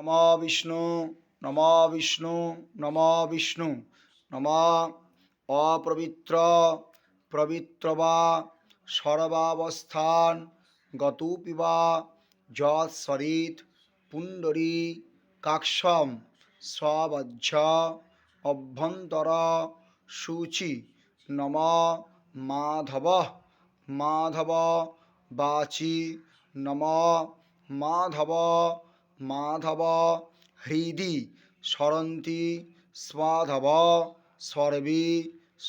নম বিষ্ণু নম বিষ্ণু নম বিষ্ণু, নম অপবিত্র, পবিত্র বা সর্বাবস্থান গতোপিবা যৎসরিত, পুণ্ডরী কাক্ষম স্ববজ্ঝ অভ্যন্তর, সূচি, নম মাধব মাধব বাচি, নম মাধব মাধব হৃদি সরন্তি স্মাধব সর্বি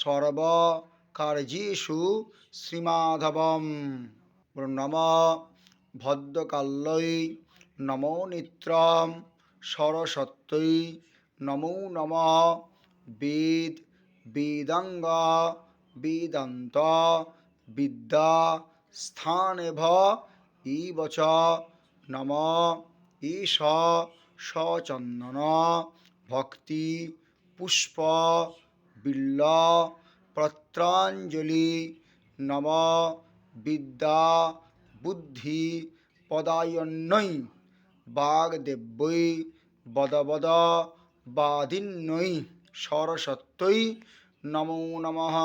সর্ব কার্যেষু শ্রীমাধবম। নম ভদ্রকাল্যৈ, নমো নিত্রম, সরস্বত্যৈ, নমো নম, বেদ, বেদাঙ্গ, বেদান্ত, বিদ্যা, স্থানেভ ইব চ নম ঈশ সচন্দন ভক্তি, পুষ্প, বিল্ল, পত্রাঞ্জলি, নম, বিদ্যা, বুদ্ধি পদায়ন্যৈ বাগদেব্যৈ, বদবদ বাদিন্যৈ সরস্বত্যৈ, নমো নমঃ।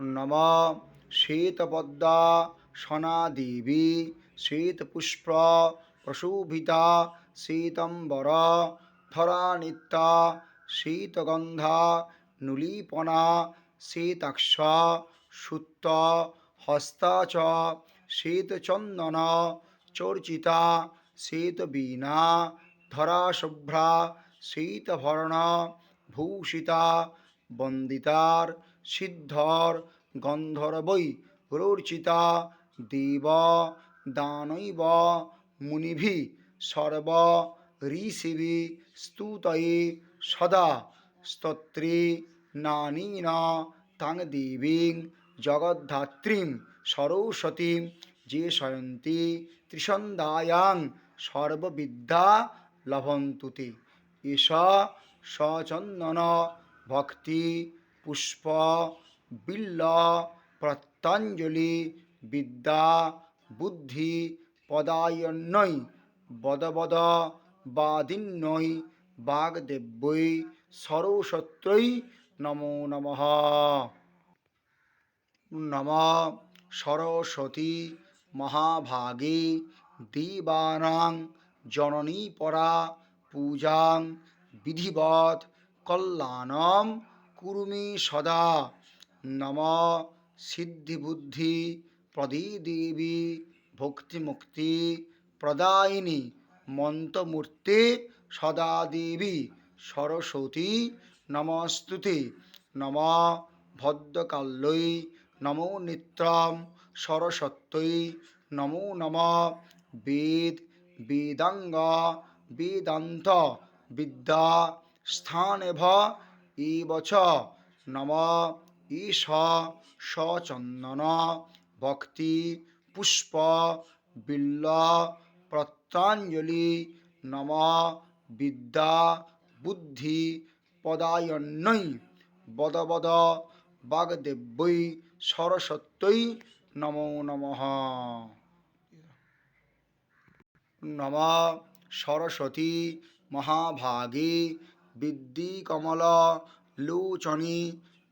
নম, শ্বেতপদ্মা সনাদেবী শ্বেতপুষ্প প্রশোভিতা শ্বেতম্বর ধরানিত্যা শীতগন্ধা নুলীপনা শ্বেতাক্ষ সুত্ত হস্তা চ শ্বেতচন্দন চর্চিতা শ্বেতবীণা ধরাশুভ্রা শ্বেতভরণ ভূষিতা বন্দিতার সিদ্ধর গন্ধর্বৈ রোর্চিতা দেব দানৈব মুনিভি সর্ব ঋষিভি স্তুতয়ে সদা স্তোত্রে নানীন তাং দেবীং জগদ্ধাত্রীং সরস্বতীং যে শয়ন্তি ত্রিসন্ধ্যায়াং সর্ববিদ্যা লভন্তুতে। এষ সচন্দন ভক্তি পুষ্প বিল্ল প্রত্যাঞ্জলি বিদ্যা, বুদ্ধি, পদায়ন্যৈ, বদবদ, বাদিন্যৈ, বাগদেব্যৈ সরস্বত্যৈ নমো নমঃ। নম সরস্বতী, মহাভাগে, দেবানাং জননী পরা পূজাং, বিধিবৎ কল্যাণম কুরুমি সদা। নম সিদ্ধিবুদ্ধি প্রদী দেবী ভক্তিমুক্তি প্রদায়িনী মন্ত্রমূর্তে সদা দেবী সরস্বতী নমস্তুতে। নম ভদ্রকাল্যৈ নমো নিত্রম সরস্বত্যৈ নমো নম। বেদ, বেদাঙ্গ, বেদান্ত, বিদ্যা, স্থানেভ এব নম ঈশ সচন্দন ভক্তি, পুষ্প, বিল্ল পত্রাঞ্জলি নম, বিদ্যা, বুদ্ধি, পদায়ন্যৈ, বদবদ, বাগদেব্যৈ, সরস্বত্যৈ নমো নমঃ। নম, সরস্বতী, মহাভাগে বিদ্যি কমল লোচনী,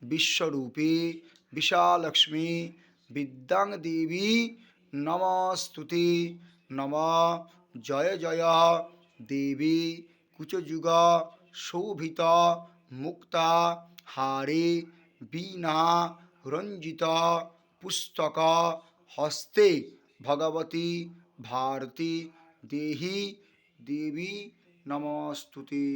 বিশ্বরূপী, বিশালক্ষ্মী বিদ্যাং দেবী নমস্তুতি। নম জয় জয় দেবী কুচযুগ শোভিত মুক্তা হারে বীণা রঞ্জিত পুস্তক হস্তে ভগবতী ভারতী দেহি দেবী নমস্তুতে।